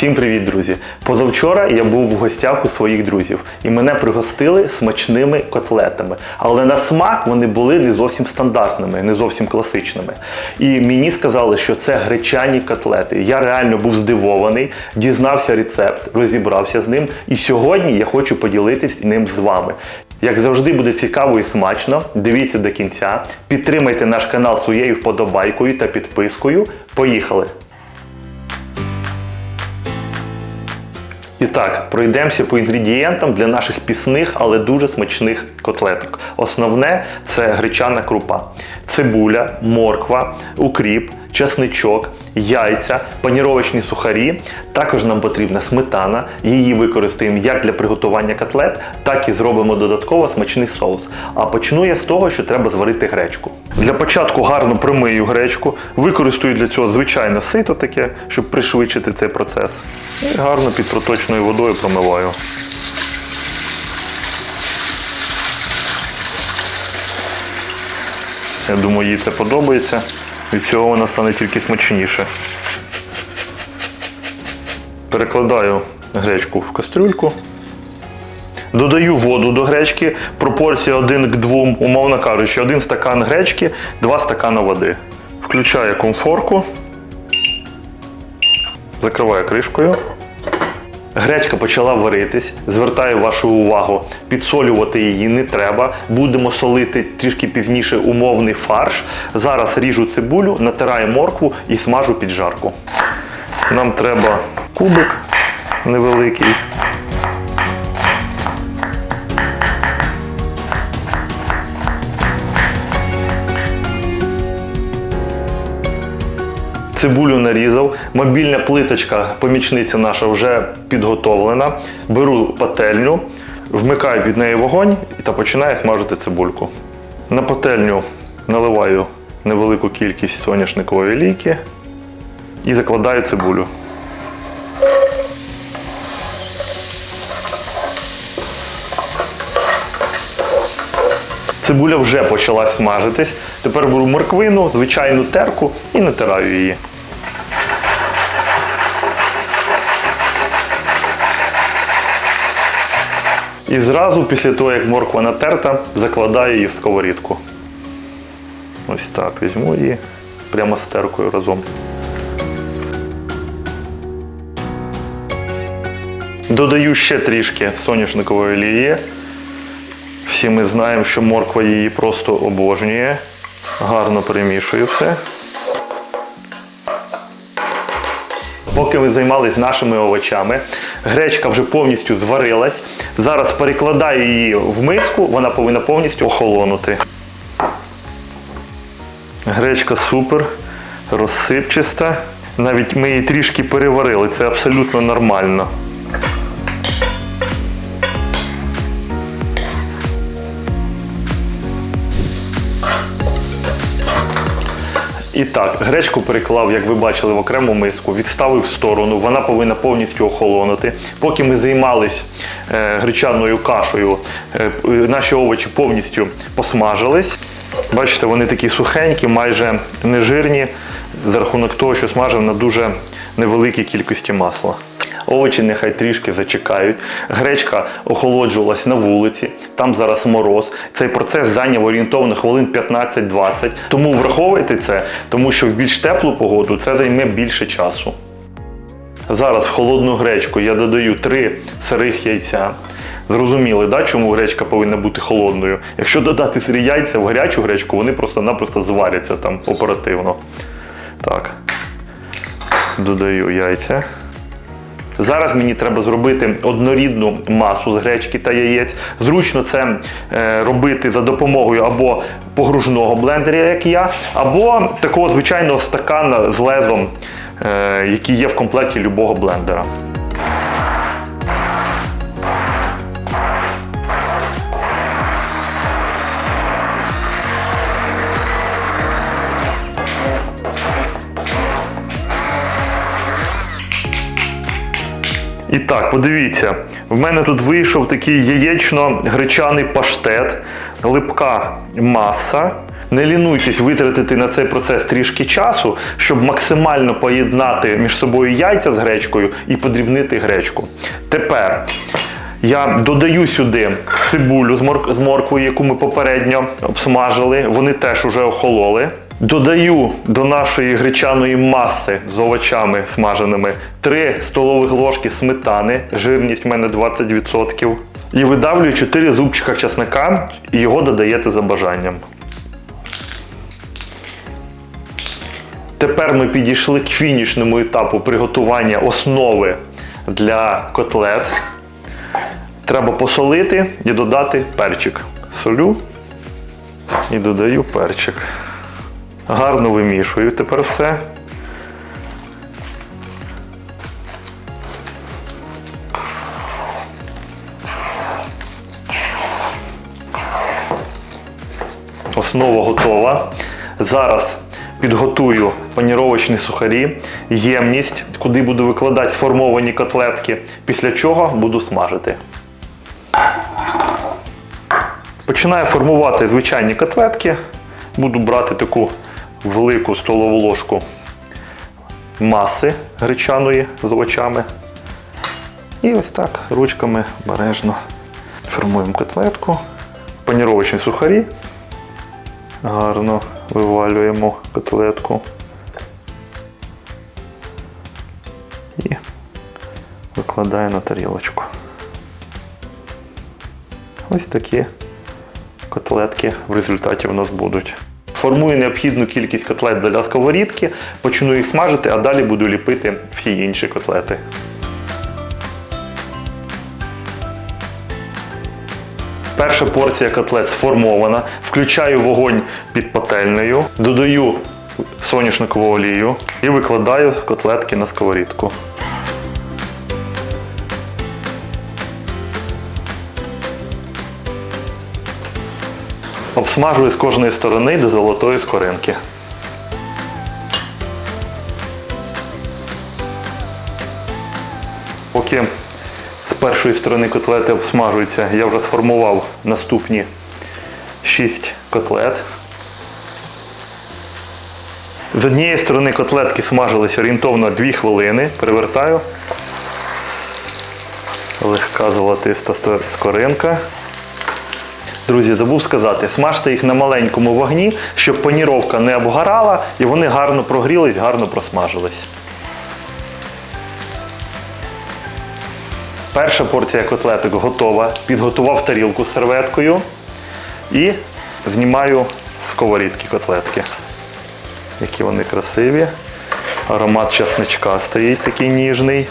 Всім привіт, друзі! Позавчора я був в гостях у своїх друзів і мене пригостили смачними котлетами. Але на смак вони були не зовсім стандартними, не зовсім класичними. І мені сказали, що це гречані котлети. Я реально був здивований, дізнався рецепт, розібрався з ним. І сьогодні я хочу поділитись ним з вами. Як завжди буде цікаво і смачно, дивіться до кінця, підтримайте наш канал своєю вподобайкою та підпискою. Поїхали! І так, пройдемося по інгредієнтам для наших пісних, але дуже смачних котлеток. Основне це гречана крупа, цибуля, морква, укріп, чесничок, яйця, паніровочні сухарі. Також нам потрібна сметана. Її використаємо як для приготування котлет, так і зробимо додатково смачний соус. А почну я з того, що треба зварити гречку. Для початку гарно промию гречку, використаю для цього звичайне сито таке, щоб пришвидшити цей процес. І гарно під проточною водою промиваю. Я думаю, їй це подобається. Від цього вона стане тільки смачніше. Перекладаю гречку в кастрюльку. Додаю воду до гречки, пропорція 1 к 2, умовно кажучи, один стакан гречки, 2 стакана води. Включаю комфорку, закриваю кришкою. Гречка почала варитись. Звертаю вашу увагу, підсолювати її не треба. Будемо солити трішки пізніше умовний фарш. Зараз ріжу цибулю, натираю моркву і смажу під жарку. Нам треба кубик невеликий. Цибулю нарізав, мобільна плиточка, помічниця наша вже підготовлена. Беру пательню, вмикаю під неї вогонь та починаю смажити цибульку. На пательню наливаю невелику кількість соняшникової олійки і закладаю цибулю. Цибуля вже почала смажитись. Тепер беру морквину, звичайну терку і натираю її. І зразу після того, як морква натерта, закладаю її в сковорідку. Ось так, візьму її прямо з теркою разом. Додаю ще трішки соняшникової олії. Всі ми знаємо, що морква її просто обожнює. Гарно перемішую все. Поки ви займались нашими овочами, гречка вже повністю зварилась. Зараз перекладаю її в миску, вона повинна повністю охолонути. Гречка супер, розсипчиста. Навіть ми її трішки переварили, це абсолютно нормально. І так, гречку переклав, як ви бачили, в окрему миску, відставив в сторону. Вона повинна повністю охолонути. Поки ми займались е, гречаною кашею, е, наші овочі повністю посмажились. Бачите, вони такі сухенькі, майже нежирні, за рахунок того, що смажив на дуже невеликій кількості масла. Овочі нехай трішки зачекають. Гречка охолоджувалась на вулиці, там зараз мороз. Цей процес зайняв орієнтовно хвилин 15-20. Тому враховуйте це, тому що в більш теплу погоду це займе більше часу. Зараз в холодну гречку я додаю 3 сирих яйця. Зрозуміли, да, чому гречка повинна бути холодною? Якщо додати сирі яйця в гарячу гречку, вони просто-напросто зваряться там оперативно. Так. Додаю яйця. Зараз мені треба зробити однорідну масу з гречки та яєць. Зручно це е, робити за допомогою або погружного блендера, як я, або такого звичайного стакана з лезом, е, який є в комплекті любого блендера. І так, подивіться, в мене тут вийшов такий яєчно-гречаний паштет, липка маса. Не лінуйтесь витратити на цей процес трішки часу, щоб максимально поєднати між собою яйця з гречкою і подрібнити гречку. Тепер я додаю сюди цибулю з, морк- з морквою, яку ми попередньо обсмажили. Вони теж уже охололи. Додаю до нашої гречаної маси з овочами смаженими 3 столових ложки сметани, жирність в мене 20%. І видавлюю 4 зубчика чесника і його додаєте за бажанням. Тепер ми підійшли к фінішному етапу приготування основи для котлет. Треба посолити і додати перчик. Солю і додаю перчик. Гарно вимішую тепер все. Основа готова. Зараз підготую паніровочні сухарі, ємність, куди буду викладати сформовані котлетки, після чого буду смажити. Починаю формувати звичайні котлетки. Буду брати таку велику столову ложку маси гречаної з овочами. І ось так ручками обережно формуємо котлетку. Паніровочні сухарі. Гарно вивалюємо котлетку. І викладаю на тарілочку. Ось такі котлетки в результаті у нас будуть. Формую необхідну кількість котлет для сковорідки, почну їх смажити, а далі буду ліпити всі інші котлети. Перша порція котлет сформована. Включаю вогонь під пательнею, додаю соняшникову олію і викладаю котлетки на сковорідку. Обсмажую з кожної сторони до золотої скоринки. Поки з першої сторони котлети обсмажуються, я вже сформував наступні 6 котлет. З однієї сторони котлетки смажились орієнтовно 2 хвилини. Перевертаю. Легка золотиста скоринка. Друзі, забув сказати, смажте їх на маленькому вогні, щоб паніровка не обгорала і вони гарно прогрілись, гарно просмажились. Перша порція котлеток готова. Підготував тарілку з серветкою і знімаю сковорідки котлетки. Які вони красиві. Аромат часничка стоїть такий ніжний.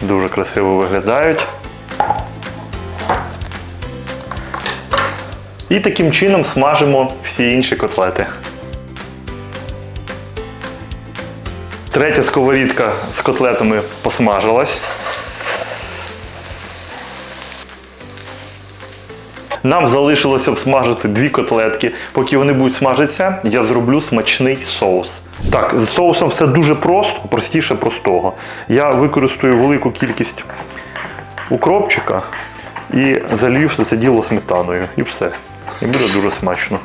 Дуже красиво виглядають. І таким чином смажимо всі інші котлети. Третя сковорідка з котлетами посмажилась. Нам залишилось обсмажити дві котлетки. Поки вони будуть смажитися, я зроблю смачний соус. Так, з соусом все дуже просто, простіше простого. Я використаю велику кількість укропчика і залью все це діло сметаною. І все. І буде дуже смачно.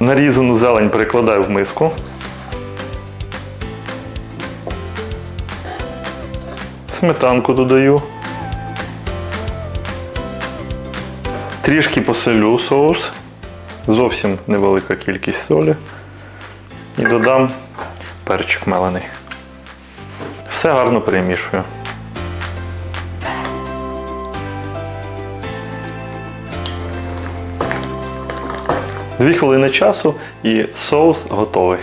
Нарізану зелень перекладаю в миску. Сметанку додаю. Трішки посолю соус. Зовсім невелика кількість солі. І додам перчик мелений. Все гарно перемішую. Дві хвилини часу і соус готовий.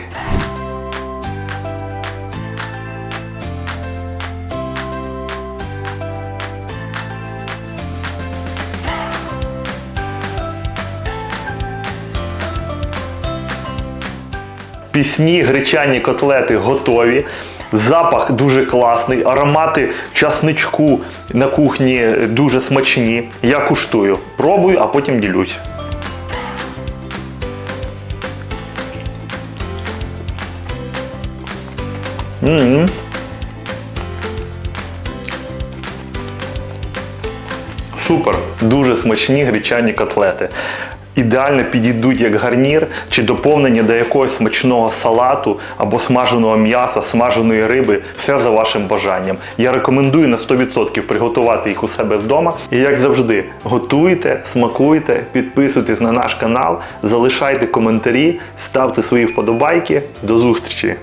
Пісні гречані котлети готові. Запах дуже класний, аромати часничку на кухні дуже смачні. Я куштую, пробую, а потім ділюсь. М-м. Супер! Дуже смачні гречані котлети. ідеально підійдуть як гарнір чи доповнення до якогось смачного салату або смаженого м'яса, смаженої риби. Все за вашим бажанням. Я рекомендую на 100% приготувати їх у себе вдома. І як завжди, готуйте, смакуйте, підписуйтесь на наш канал, залишайте коментарі, ставте свої вподобайки. До зустрічі!